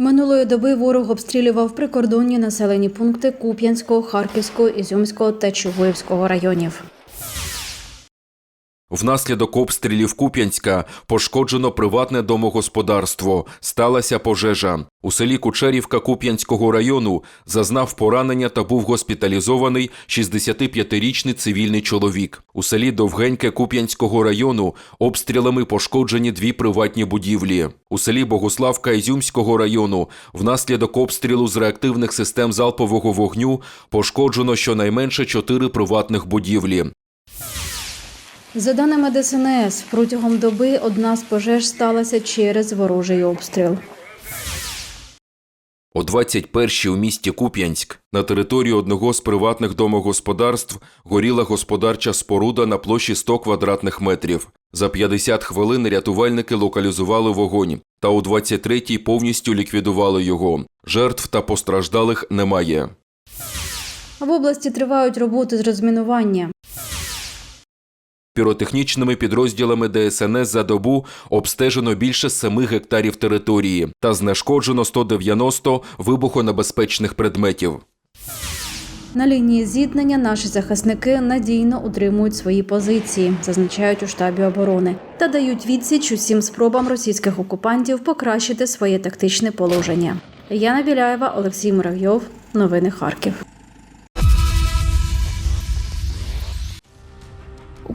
Минулої доби ворог обстрілював прикордонні населені пункти Куп'янського, Харківського, Ізюмського та Чугуївського районів. Внаслідок обстрілів Куп'янська пошкоджено приватне домогосподарство. Сталася пожежа. У селі Кучерівка Куп'янського району зазнав поранення та був госпіталізований 65-річний цивільний чоловік. У селі Довгеньке Куп'янського району обстрілами пошкоджені дві приватні будівлі. У селі Богославка Ізюмського району внаслідок обстрілу з реактивних систем залпового вогню пошкоджено щонайменше чотири приватних будівлі. За даними ДСНС, протягом доби одна з пожеж сталася через ворожий обстріл. О 21-й у місті Куп'янськ на території одного з приватних домогосподарств горіла господарча споруда на площі 100 квадратних метрів. За 50 хвилин рятувальники локалізували вогонь, та у 23-й повністю ліквідували його. Жертв та постраждалих немає. В області тривають роботи з розмінування. Піротехнічними підрозділами ДСНС за добу обстежено більше 7 гектарів території та знешкоджено 190 вибухонебезпечних предметів. На лінії зіткнення наші захисники надійно утримують свої позиції, зазначають у штабі оборони, та дають відсіч усім спробам російських окупантів покращити своє тактичне положення. Яна Біляєва, Олексій Муравйов. Новини Харків.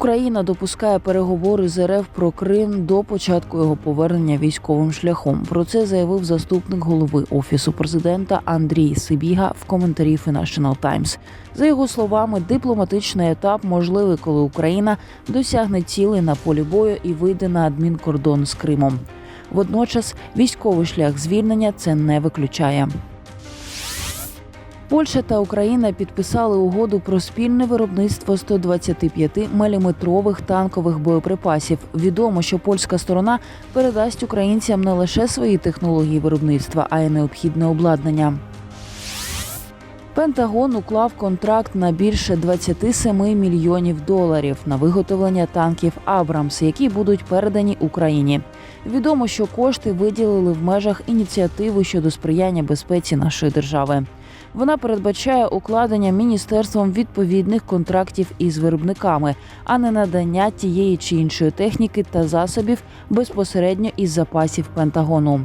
Україна допускає переговори з РФ про Крим до початку його повернення військовим шляхом. Про це заявив заступник голови офісу президента Андрій Сибіга в коментарі Financial Times. За його словами, дипломатичний етап можливий, коли Україна досягне цілей на полі бою і вийде на адмінкордон з Кримом. Водночас військовий шлях звільнення це не виключає. Польща та Україна підписали угоду про спільне виробництво 125-мм танкових боєприпасів. Відомо, що польська сторона передасть українцям не лише свої технології виробництва, а й необхідне обладнання. Пентагон уклав контракт на більше 27 мільйонів доларів на виготовлення танків Абрамс, які будуть передані Україні. Відомо, що кошти виділили в межах ініціативи щодо сприяння безпеці нашої держави. Вона передбачає укладення міністерством відповідних контрактів із виробниками, а не надання тієї чи іншої техніки та засобів безпосередньо із запасів Пентагону.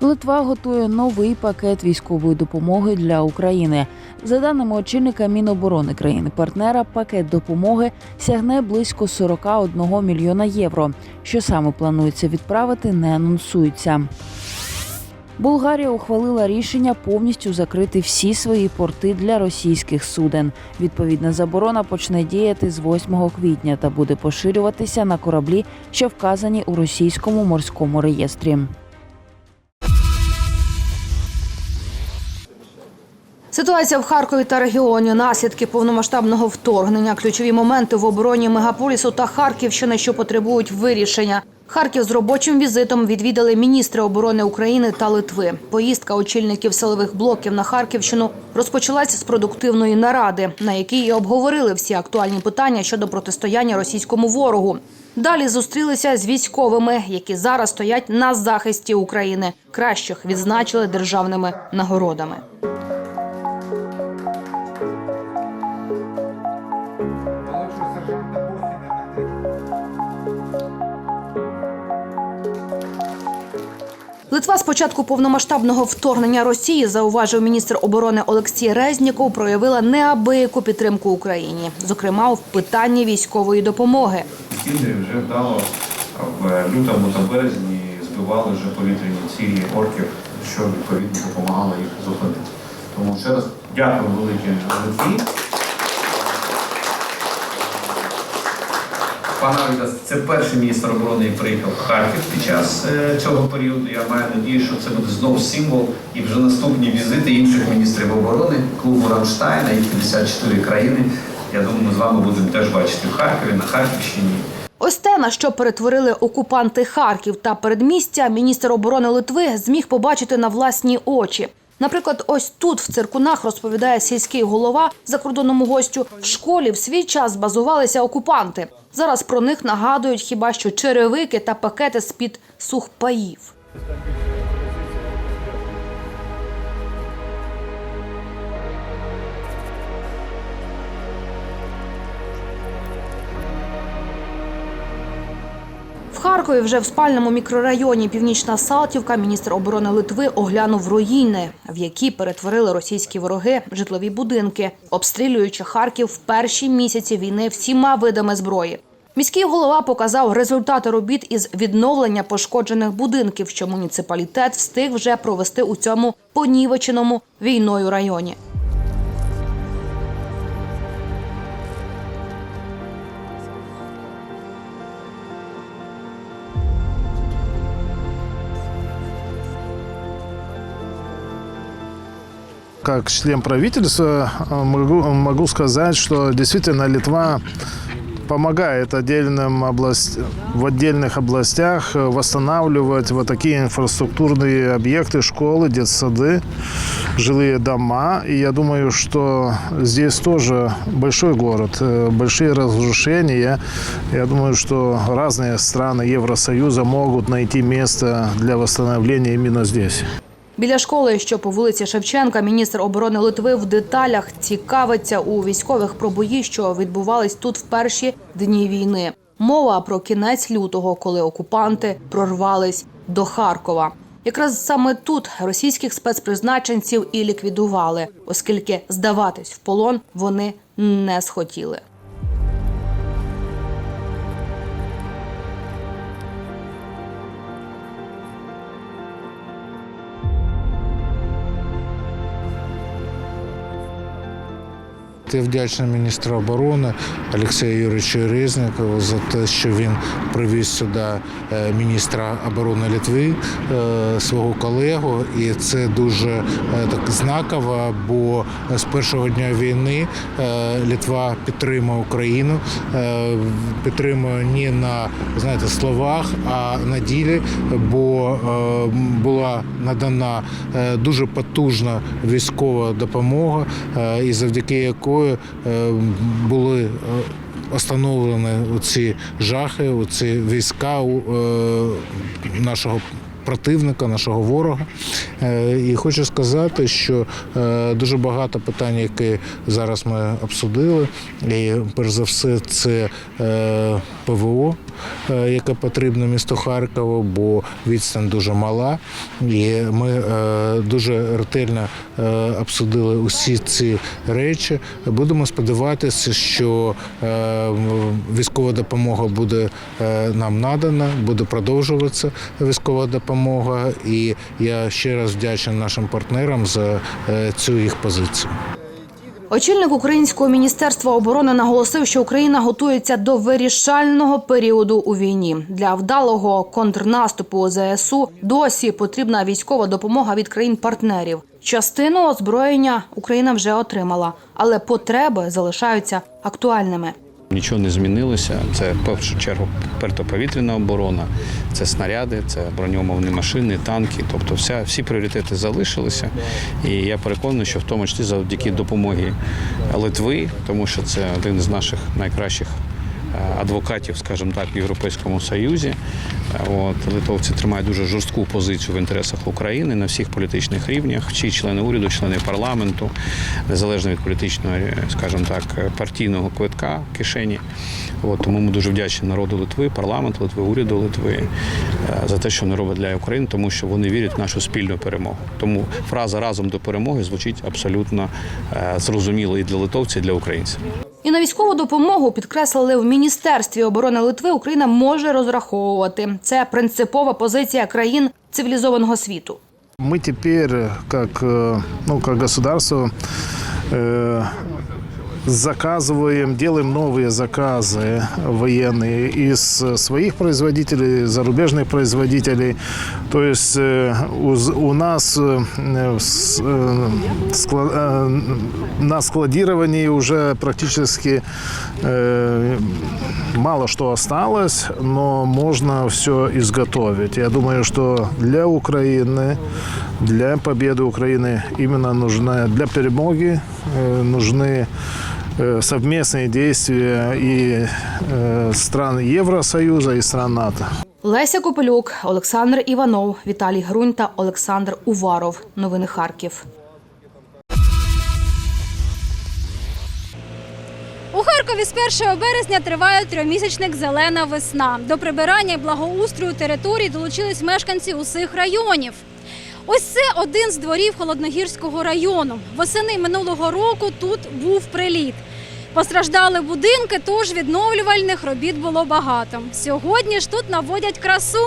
Литва готує новий пакет військової допомоги для України. За даними очільника Міноборони країни-партнера, пакет допомоги сягне близько 41 мільйона євро. Що саме планується відправити, не анонсується. Болгарія ухвалила рішення повністю закрити всі свої порти для російських суден. Відповідна заборона почне діяти з 8 квітня та буде поширюватися на кораблі, що вказані у російському морському реєстрі. Ситуація в Харкові та регіоні, наслідки повномасштабного вторгнення, ключові моменти в обороні мегаполісу та Харківщини, що потребують вирішення. Харків з робочим візитом відвідали міністри оборони України та Литви. Поїздка очільників силових блоків на Харківщину розпочалася з продуктивної наради, на якій і обговорили всі актуальні питання щодо протистояння російському ворогу. Далі зустрілися з військовими, які зараз стоять на захисті України. Кращих відзначили державними нагородами. Литва з початку повномасштабного вторгнення Росії, зауважив міністр оборони Олексій Резніков, проявила неабияку підтримку Україні, зокрема в питанні військової допомоги. Кіндри вже вдало в лютому та березні збивали вже повітряні цілі орків, що відповідно допомагало їх зупинити. Тому ще раз дякую велике Литві. Пан це перший міністр оборони, який приїхав в Харків під час е, цього періоду. Я маю надію, що це буде знову символ і вже наступні візити інших міністрів оборони, клубу Рамштайна і 54 країни. Я думаю, ми з вами будемо теж бачити в Харкові, на Харківщині. Ось те, на що перетворили окупанти Харків та передмістя, міністр оборони Литви зміг побачити на власні очі. Наприклад, ось тут в циркунах розповідає сільський голова закордонному гостю. В школі в свій час базувалися окупанти. Зараз про них нагадують хіба що черевики та пакети з під сухпаїв. Харкові вже в спальному мікрорайоні Північна Салтівка міністр оборони Литви оглянув руїни, в які перетворили російські вороги житлові будинки, обстрілюючи Харків в перші місяці війни всіма видами зброї. Міський голова показав результати робіт із відновлення пошкоджених будинків, що муніципалітет встиг вже провести у цьому понівеченому війною районі. Как член правительства э, могу, могу сказать, что действительно Литва помогает отдельным область, в отдельных областях э, восстанавливать вот такие инфраструктурные объекты, школы, детсады, жилые дома. И я думаю, что здесь тоже большой город, э, большие разрушения. Я думаю, что разные страны Евросоюза могут найти место для восстановления именно здесь. Біля школи, що по вулиці Шевченка, міністр оборони Литви в деталях цікавиться у військових про бої, що відбувались тут в перші дні війни. Мова про кінець лютого, коли окупанти прорвались до Харкова. Якраз саме тут російських спецпризначенців і ліквідували, оскільки здаватись в полон вони не схотіли. Я вдячний міністру оборони Олексію Юрійовичу Резникову за те, що він привіз сюди е, міністра оборони Литви, е, свого колегу. І це дуже е, так знаково, бо з першого дня війни Литва підтримує Україну, підтримує не на знаєте, словах, а на ділі, бо була надана дуже потужна військова допомога, і завдяки якої е, були встановлені остановлені ці жахи, ці війська е, нашого. Противника, нашого ворога. Е, І хочу сказати, що е, дуже багато питань, які зараз ми обсудили, і перш за все, це е, ПВО, е, яке потрібно місту Харкову, бо відстань дуже мала. І ми е, дуже ретельно е, обсудили усі ці речі. Будемо сподіватися, що е, військова допомога буде е, нам надана, буде продовжуватися військова допомога. І я ще раз вдячний нашим партнерам за е, цю їх позицію. Очільник українського міністерства оборони наголосив, що Україна готується до вирішального періоду у війні. Для вдалого контрнаступу ЗСУ досі потрібна військова допомога від країн-партнерів. Частину озброєння Україна вже отримала, але потреби залишаються актуальними. Нічого не змінилося. Це в першу чергу пертоповітряна оборона, це снаряди, це броньомовні машини, танки. Тобто, вся, всі пріоритети залишилися. І я переконаний, що в тому числі завдяки допомоги Литви, тому що це один з наших найкращих адвокатів, скажімо так, в Європейському Союзі. От литовці тримають дуже жорстку позицію в інтересах України на всіх політичних рівнях. Чи члени уряду, члени парламенту, незалежно від політичного, скажімо так, партійного квитка в кишені. От, тому ми дуже вдячні народу Литви, парламенту Литви, уряду Литви е, за те, що вони роблять для України, тому що вони вірять в нашу спільну перемогу. Тому фраза разом до перемоги звучить абсолютно е, зрозуміло і для литовців, і для українців І на військову допомогу підкреслили в міністерстві оборони Литви. Україна може розраховувати. Це принципова позиція країн цивілізованого світу. Мы теперь, как, э, ну, как государство, э, заказываем, делаем новые заказы военные из своих производителей, зарубежных производителей. То есть э, у, нас э, э, э, на складировании уже практически э, мало что осталось, но можно все изготовить. Я думаю, что для Украины, для победы Украины именно нужна, для перемоги э, нужны э, совместные действия и э, стран Евросоюза, и стран НАТО. Леся Копелюк, Олександр Іванов, Віталій Грунь та Олександр Уваров. Новини Харків. У Харкові з 1 березня триває трьохмісячник Зелена весна. До прибирання і благоустрою територій долучились мешканці усіх районів. Ось це один з дворів Холодногірського району. Восени минулого року тут був приліт. Постраждали будинки, тож відновлювальних робіт було багато. Сьогодні ж тут наводять красу,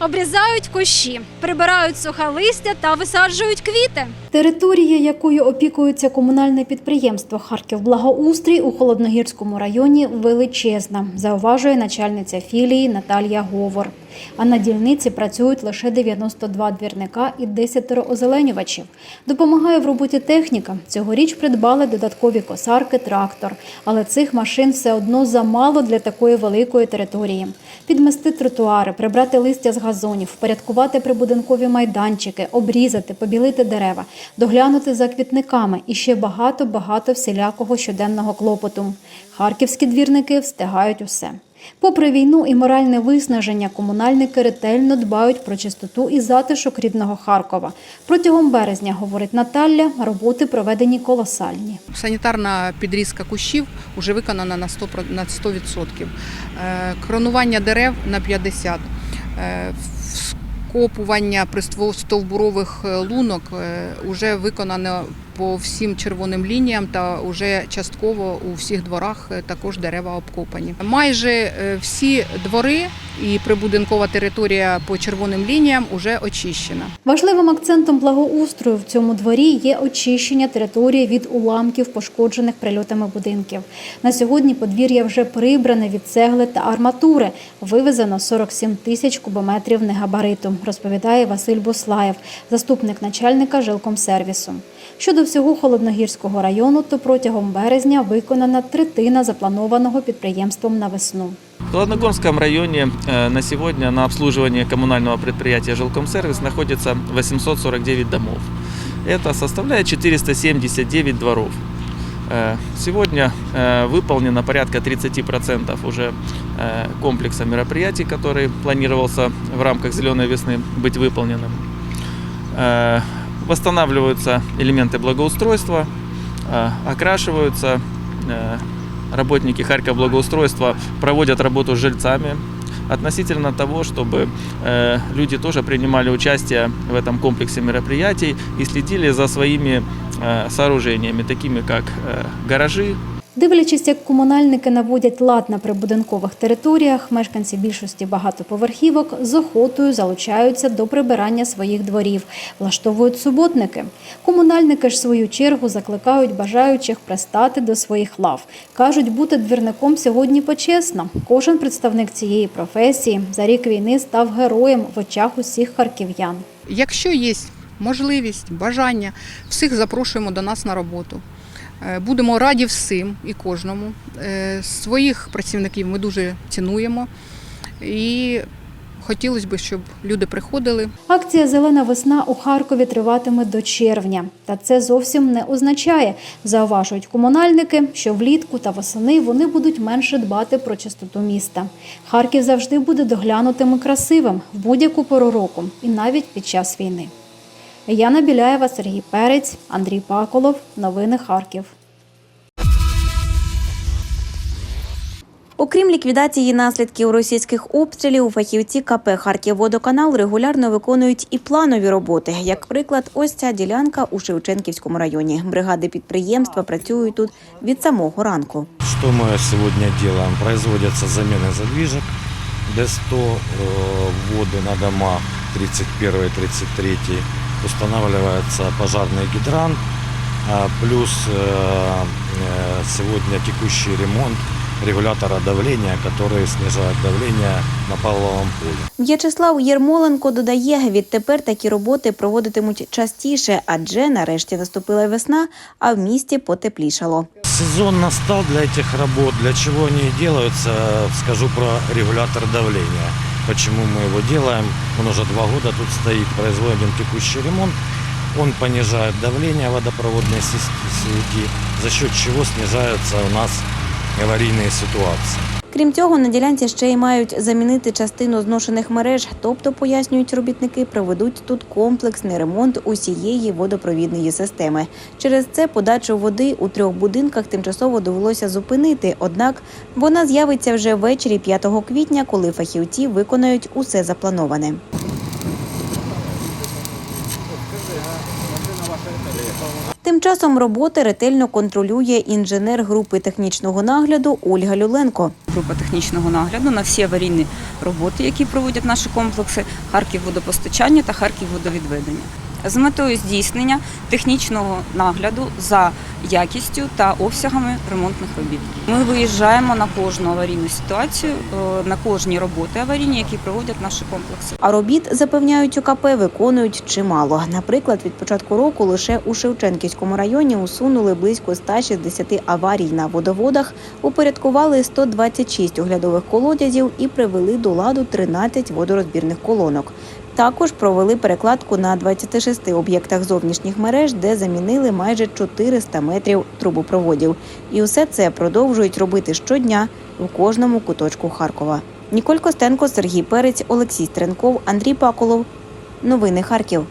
обрізають кущі, прибирають сухе листя та висаджують квіти. Територія, якою опікується комунальне підприємство Харків Благоустрій у Холодногірському районі, величезна, зауважує начальниця філії Наталія Говор. А на дільниці працюють лише 92 двірника і 10 озеленювачів. Допомагає в роботі техніка. Цьогоріч придбали додаткові косарки, трактор. Але цих машин все одно замало для такої великої території. Підмести тротуари, прибрати листя з газонів, впорядкувати прибудинкові майданчики, обрізати, побілити дерева, доглянути за квітниками і ще багато-багато всілякого щоденного клопоту. Харківські двірники встигають усе. Попри війну і моральне виснаження, комунальники ретельно дбають про чистоту і затишок рідного Харкова. Протягом березня, говорить Наталя, роботи проведені колосальні. Санітарна підрізка кущів вже виконана на 100%. про- на 100%. Е, Кронування дерев на 50%. Е, Вскопування е, лунок вже виконано по всім червоним лініям та вже частково у всіх дворах е, також дерева обкопані. Майже е, всі двори і прибудинкова територія по червоним лініям вже очищена. Важливим акцентом благоустрою в цьому дворі є очищення території від уламків, пошкоджених прильотами будинків. На сьогодні подвір'я вже прибране від цегли та арматури. Вивезено 47 тисяч кубометрів негабариту, розповідає Василь Буслаєв, заступник начальника жилкомсервісу. Щодо всього Холодногірського району, то протягом березня виконана третина запланованого підприємством на весну. В Холодногорском районе э, на сегодня на обслуживании коммунального предприятия «Жилкомсервис» находится 849 домов. Это составляет 479 дворов. Э, Сегодня э, выполнено порядка 30% уже э, комплекса мероприятий, который планировался в рамках «Зеленой весны» быть выполненным. Восстанавливаются элементы благоустройства, э, окрашиваются э, работники Харьков благоустройства проводят работу с жильцами. Относительно того, чтобы э, люди тоже принимали участие в этом комплексе мероприятий и следили за своими сооружениями, такими как гаражи, Дивлячись, як комунальники наводять лад на прибудинкових територіях, мешканці більшості багатоповерхівок з охотою залучаються до прибирання своїх дворів, влаштовують суботники. Комунальники ж в свою чергу закликають бажаючих пристати до своїх лав. кажуть, бути двірником сьогодні почесно. Кожен представник цієї професії за рік війни став героєм в очах усіх харків'ян. Якщо є можливість, бажання, всіх запрошуємо до нас на роботу. Е, Будемо раді всім і кожному. Е, Своїх працівників ми дуже цінуємо і хотілося б, щоб люди приходили. Акція Зелена весна у Харкові триватиме до червня. Та це зовсім не означає, зауважують комунальники, що влітку та восени вони будуть менше дбати про чистоту міста. Харків завжди буде доглянутим і красивим в будь-яку пору року, і навіть під час війни. Яна Біляєва, Сергій Перець, Андрій Паколов. Новини Харків. Окрім ліквідації наслідків російських обстрілів, фахівці КП «Харківводоканал» регулярно виконують і планові роботи. Як приклад, ось ця ділянка у Шевченківському районі. Бригади підприємства працюють тут від самого ранку. Что мы сегодня делаем? Производятся замены задвижек Д100, э, вводы на домах 31-33, устанавливается пожарный гидрант, а плюс э, э, сегодня текущий ремонт регулятора давления, который снижает давление на паловом поле. В'ячеслав Єрмоленко додає, відтепер такі роботи проводитимуть частіше, адже нарешті наступила весна, а в місті потеплішало. Сезон настал для этих работ. Для чего они делаются, скажу про регулятор давления. Почему мы его делаем? Он уже два года тут стоит, производим текущий ремонт. Он понижает давление водопроводной сети, за счет чего снижается у нас аварийные ситуации. Крім цього, на ділянці ще й мають замінити частину зношених мереж, тобто, пояснюють робітники, проведуть тут комплексний ремонт усієї водопровідної системи. Через це подачу води у трьох будинках тимчасово довелося зупинити. Однак вона з'явиться вже ввечері 5 квітня, коли фахівці виконають усе заплановане. Часом роботи ретельно контролює інженер групи технічного нагляду Ольга Люленко. група технічного нагляду на всі аварійні роботи, які проводять наші комплекси Харківводопостачання та Харківводовідведення. З метою здійснення технічного нагляду за якістю та обсягами ремонтних робіт. Ми виїжджаємо на кожну аварійну ситуацію, е, на кожні роботи аварійні, які проводять наші комплекси. А робіт запевняють УКП виконують чимало. Наприклад, від початку року лише у Шевченківському районі усунули близько 160 аварій на водоводах, упорядкували 126 оглядових колодязів і привели до ладу 13 водорозбірних колонок. Також провели перекладку на 26 об'єктах зовнішніх мереж, де замінили майже 400 метрів трубопроводів. І усе це продовжують робити щодня у кожному куточку Харкова. Ніколь Костенко, Сергій Перець, Олексій Стренков, Андрій Паколов. Новини Харків.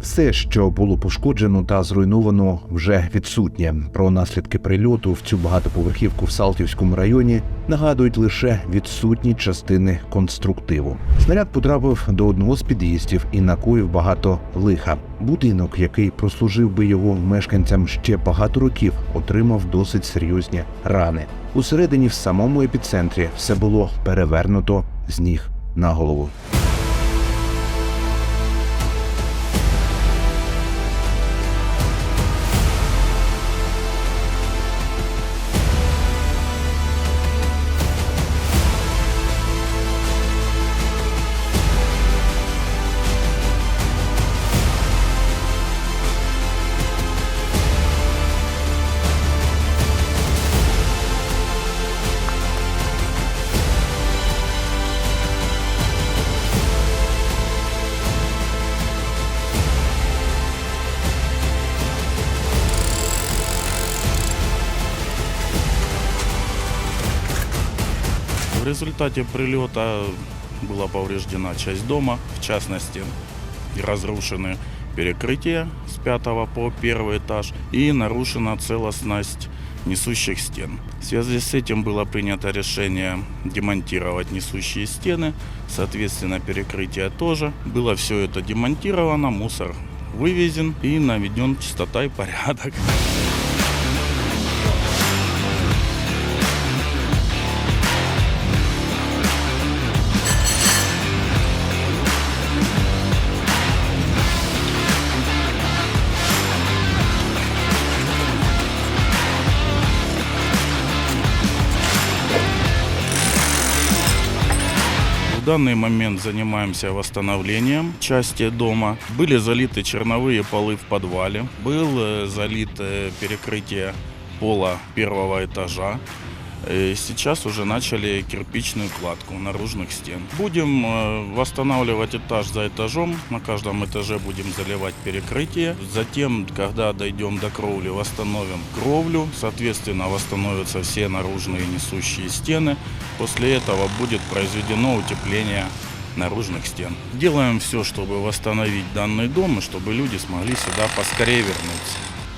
Все, що було пошкоджено та зруйновано, вже відсутнє. Про наслідки прильоту в цю багатоповерхівку в Салтівському районі нагадують лише відсутні частини конструктиву. Снаряд потрапив до одного з під'їздів і накоїв багато лиха. Будинок, який прослужив би його мешканцям ще багато років, отримав досить серйозні рани. Усередині, в самому епіцентрі, все було перевернуто з ніг на голову. Результате прилета была повреждена часть дома, в частности, разрушены перекрытия с пятого по первый этаж и нарушена целостность несущих стен. В связи с этим было принято решение демонтировать несущие стены, соответственно перекрытие тоже. Было все это демонтировано, мусор вывезен и наведен чистота и порядок. данный момент занимаемся восстановлением части дома. Были залиты черновые полы в подвале, был э, залит э, перекрытие пола первого этажа. Сейчас уже начали кирпичную кладку наружных стен. Будем э, восстанавливать этаж за этажом. На каждом этаже будем заливать перекрытие. Затем, когда дойдем до кровли, восстановим кровлю. Соответственно, восстановятся все наружные несущие стены. После этого будет произведено утепление наружных стен. Делаем все, чтобы восстановить данный дом и чтобы люди смогли сюда поскорее вернуться.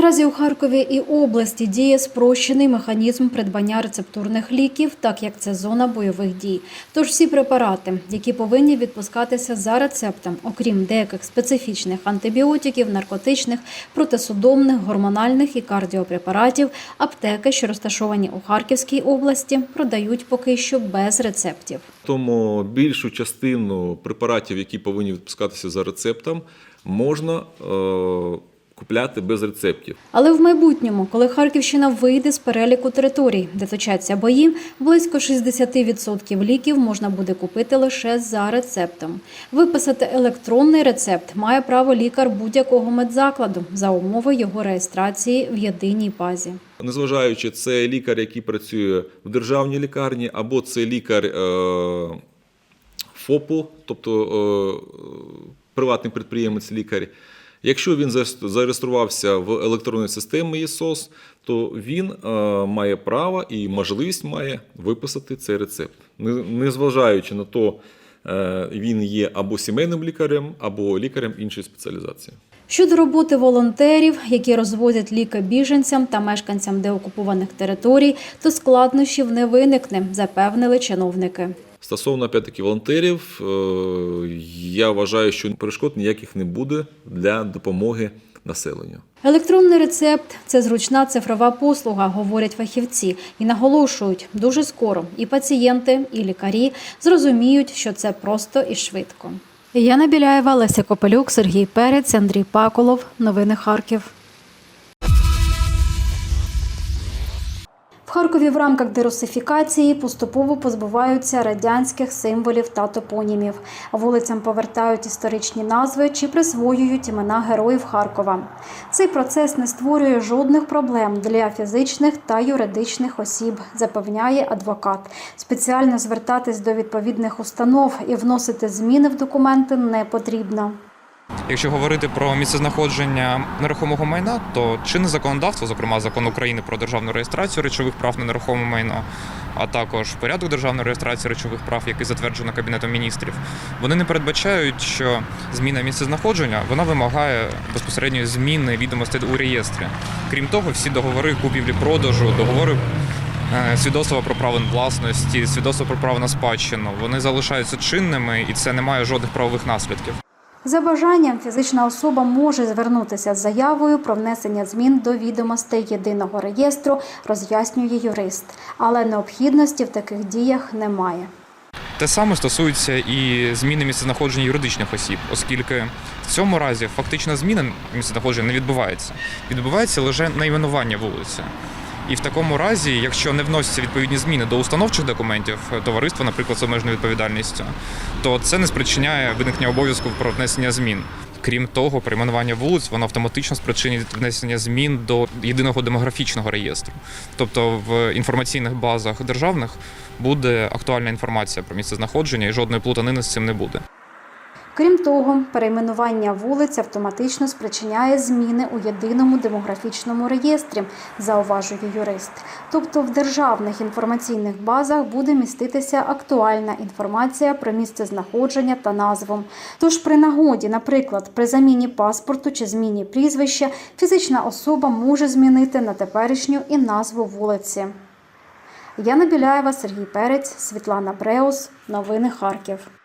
Наразі у Харкові і області діє спрощений механізм придбання рецептурних ліків, так як це зона бойових дій. Тож всі препарати, які повинні відпускатися за рецептом, окрім деяких специфічних антибіотиків, наркотичних, протисудомних, гормональних і кардіопрепаратів, аптеки, що розташовані у Харківській області, продають поки що без рецептів. Тому більшу частину препаратів, які повинні відпускатися за рецептом, можна е, купляти без рецептів. Але в майбутньому, коли Харківщина вийде з переліку територій, де точаться бої, близько 60% ліків можна буде купити лише за рецептом. Виписати електронний рецепт має право лікар будь-якого медзакладу за умови його реєстрації в єдиній базі. Незважаючи, це лікар, який працює в державній лікарні, або це лікар е, ФОПу, тобто е, приватний підприємець лікар. Якщо він зареєс- зареєструвався в електронній системі ЄСОС, то він е, має право і можливість має виписати цей рецепт. Не- Незважаючи на то, е, він є або сімейним лікарем, або лікарем іншої спеціалізації. Щодо роботи волонтерів, які розвозять ліки біженцям та мешканцям деокупованих територій, то складнощів не виникне, запевнили чиновники. Стосовно опять-таки волонтерів, е, я вважаю, що перешкод ніяких не буде для допомоги населенню. Електронний рецепт це зручна цифрова послуга, говорять фахівці, і наголошують, дуже скоро і пацієнти, і лікарі зрозуміють, що це просто і швидко. Яна Біляєва, Леся Копелюк, Сергій Перець, Андрій Паколов. Новини Харків. В Харкові в рамках дерусифікації поступово позбуваються радянських символів та топонімів. Вулицям повертають історичні назви чи присвоюють імена героїв Харкова. Цей процес не створює жодних проблем для фізичних та юридичних осіб, запевняє адвокат. Спеціально звертатись до відповідних установ і вносити зміни в документи не потрібно. Якщо говорити про місцезнаходження нерухомого майна, то чинне законодавство, зокрема закон України про державну реєстрацію речових прав на нерухоме майно, а також порядок державної реєстрації речових прав, який затверджено Кабінетом міністрів, вони не передбачають, що зміна місцезнаходження вона вимагає безпосередньої зміни відомостей у реєстрі. Крім того, всі договори купівлі-продажу, договори е, свідоцтва про право власності, свідоцтва про право на спадщину, вони залишаються чинними, і це не має жодних правових наслідків. За бажанням фізична особа може звернутися з заявою про внесення змін до відомостей єдиного реєстру, роз'яснює юрист. Але необхідності в таких діях немає. Те саме стосується і зміни місцезнаходження юридичних осіб, оскільки в цьому разі фактична зміна місцезнаходження не відбувається. Відбувається лише найменування вулиці. І в такому разі, якщо не вносяться відповідні зміни до установчих документів товариства, наприклад, з обмеженою відповідальністю, то це не спричиняє виникнення обов'язку про внесення змін. Крім того, перейменування вулиць воно автоматично спричинить внесення змін до єдиного демографічного реєстру. Тобто в інформаційних базах державних буде актуальна інформація про місце знаходження і жодної плутанини з цим не буде. Крім того, перейменування вулиць автоматично спричиняє зміни у єдиному демографічному реєстрі, зауважує юрист. Тобто в державних інформаційних базах буде міститися актуальна інформація про місце знаходження та назву. Тож при нагоді, наприклад, при заміні паспорту чи зміні прізвища, фізична особа може змінити на теперішню і назву вулиці. Яна Біляєва, Сергій Перець, Світлана Бреус. Новини Харків.